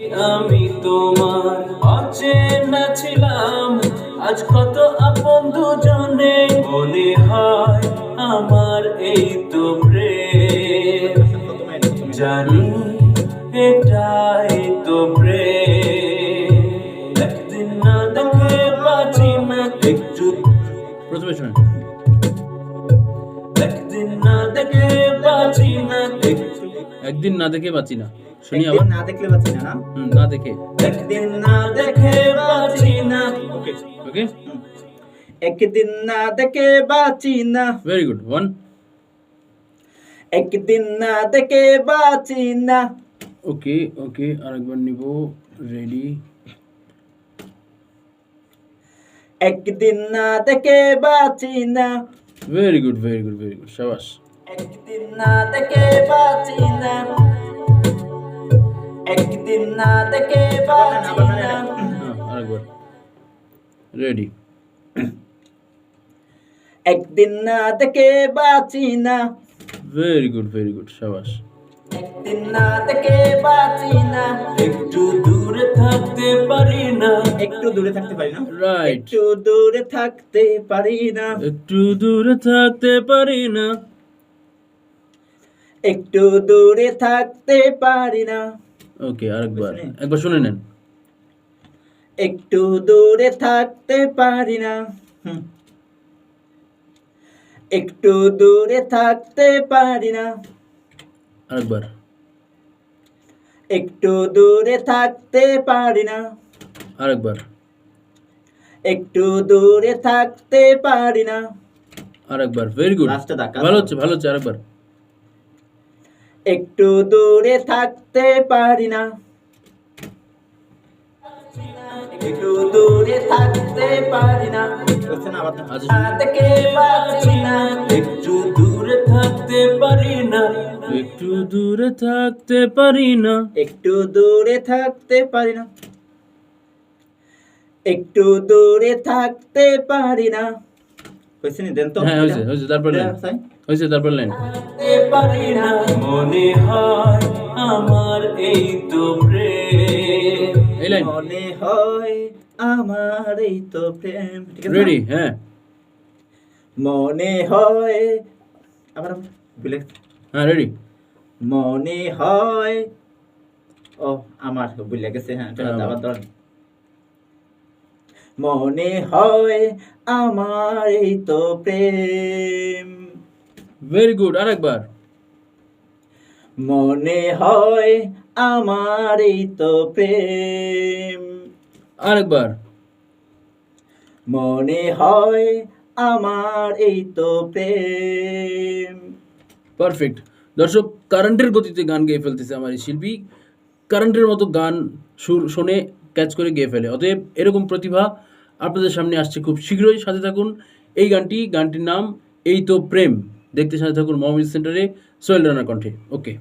আমি তোমার অচেনা ছিলাম আজ কত আপন দুজনে মনে হয় আমার এই তো প্রেম। জানি এটাই তো প্রেম। একদিন না দেখে বাঁচি না, একটু প্রথমে একদিন না দেখে বাঁচি না। শুনি আবার। না দেখলে পাচ্ছি না না? হুম, না দেখে। একদিন না দেখে বাঁচি না। ওকে। ওকে? একদিন না দেখে বাঁচি না। ভেরি গুড ওয়ান একদিন না দেখে বাঁচি না। ওকে ওকে আরেকবার নিব। রেডি একদিন না দেখে বাঁচি না। Very good very good very good সাবাস। একদিন না দেখে বাঁচি না। একদিন না দেখে বাঁচি না। হ্যাঁ রেডি একদিন না দেখে বাঁচি না। ভেরি গুড ভেরি গুড সাবাস। একদিন না দেখে বাঁচি না। একটু দূরে থাকতে পারি না। একটু দূরে থাকতে পারি না। রাইট একটু দূরে থাকতে পারি না। একটু দূরে থাকতে পারি না। একটু দূরে থাকতে পারি না। ওকে আরেকবার? একবার শুনে নেন। একটু দূরে থাকতে পারি না। হুম। একটু দূরে থাকতে পারি না। আরেকবার। একটু দূরে থাকতে পারি না। আরেকবার। একটু দূরে থাকতে পারি না। আরেকবার। ভেরি গুড ভালো। হচ্ছে ভালো হচ্ছে আরেকবার। একটু দূরে থাকতে পারি না। একটু দূরে থাকতে পারি না। আচ্ছা। না বাঁচি না। একটু দূরে থাকতে পারি না। একটু দূরে থাকতে পারি না। একটু দূরে থাকতে পারি না। একটু দূরে থাকতে পারি না। হয়েছে নি? দেন তো। হ্যাঁ হয়েছে হয়েছে তারপর লাইন হয়েছে তারপর লাইন থাকতে পারি না। মনে হয় আমার এই তো প্রেম। মনে হয় আমার এই তো প্রেম। রেডি হ্যাঁ। মনে হয় আবার ভুলে হ্যাঁ রেডি মনে হয় ও আমার ভুলে গেছে হ্যাঁ হ্যাঁ, আবার ধরেন। মনে হয় আমার এই তো প্রেম। ভেরি গুড আরেকবার। মনে হয় আমার এই তো প্রেম। আরেকবার। মনে হয় আমার এই তো প্রেম। পারফেক্ট। দর্শক, কারেন্টের গতিতে গান গেয়ে ফেলতেছে আমার এই শিল্পী। কারেন্টের মতো গান সুর শোনে, ক্যাচ করে গেয়ে ফেলে। অতএব এরকম প্রতিভা আপনাদের সামনে আসছে খুব শীঘ্রই। সাথে থাকুন, এই গানটি, গানটির নাম, এই তো প্রেম। দেখতে সাথে থাকুন মহামিজ সেন্টারে। So we'll run a country. Okay.